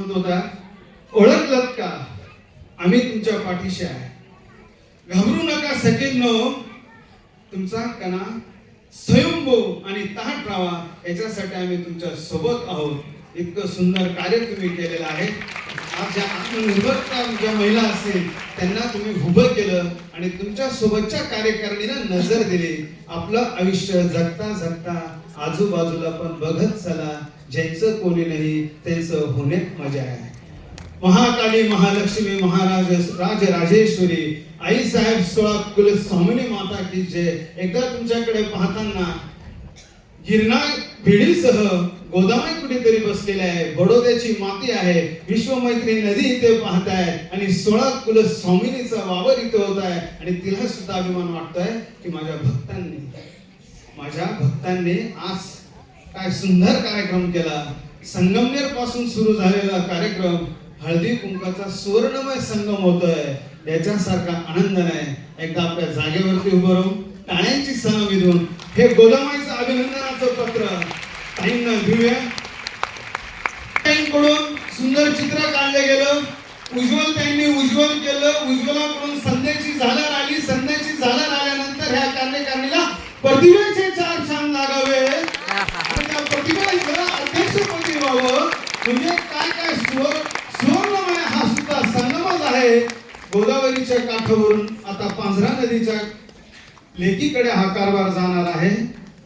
होता. ओळखलत का? आम्ही तुमच्या पाठीशी आहे. घाबरू नका सकेनो तुमचा कणा स्वयंभू आणि ताट राहावा. याच्यासाठी आम्ही तुमच्यासोबत आहोत. इतकं सुंदर कार्य तुम्ही केलेलं आहे. आज ज्या आत्मनिर्भर ज्या महिला असेल त्यांना तुम्ही उभं केलं आणि तुमच्या सोबतच्या कार्यकारिणीला नजर दिली. आपलं आयुष्य जगता जगता आजूबाजूला पण बघत चला. ज्यांचं कोणी नाही त्यांचं होण्यात मजा आहे. महाकाली महालक्ष्मी महाराज राज राजेश्वरी आई साहेब सोळा कुल स्वामिनी माता की जय. एकदा तुमच्याकडे पाहताना गिरणार भिडीसह गोदामाई कुठेतरी बसलेले आहे. बडोद्याची माती आहे. विश्वमैत्री नदी इथे पाहताय. आणि सोळा कुल स्वामिनीचा वावर इथे होत आहे. आणि तिला सुद्धा अभिमान वाटतोय की माझ्या भक्तांनी माझ्या भक्तांनी आज काय सुंदर कार्यक्रम केला. संगमनेरपासून सुरू झालेला कार्यक्रम हळदी कुंकाचा सुवर्णमय संगम होतोय. याच्यासारखा आनंद नाही. एकदा आपल्या जागेवरती उभं राहून टाळ्यांची सलामी देऊन हे गोदामाईचं अभिनंदन ताईंना घेऊया. ताईंकडून सुंदर चित्र काढलं गेलं. उज्ज्वल त्यांनी उज्ज्वल केलं. उज्ज्वलाकडून संध्याची झालर आली संध्याची झालर आल्यानंतर ह्या कार्यकारिणीला प्रतिभेचे चार छान लागावे. त्या प्रतिभेचं अध्यक्षपदी व्हावं. म्हणजे काय काय सुवर्ण सुवर्णमय हा सुद्धा संगमच आहे. गोदावरीच्या काठावरून आता पांझरा नदीच्या लेकीकडे हा कारभार जाणार आहे.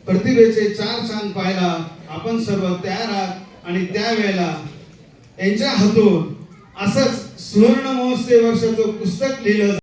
प्रतिभेचे चार चांद पाहायला आपण सर्व तयार आहात. आणि त्यावेळेला यांच्या हातून असंच सुवर्ण महोत्सव वर्षाचं पुस्तक लिहिलं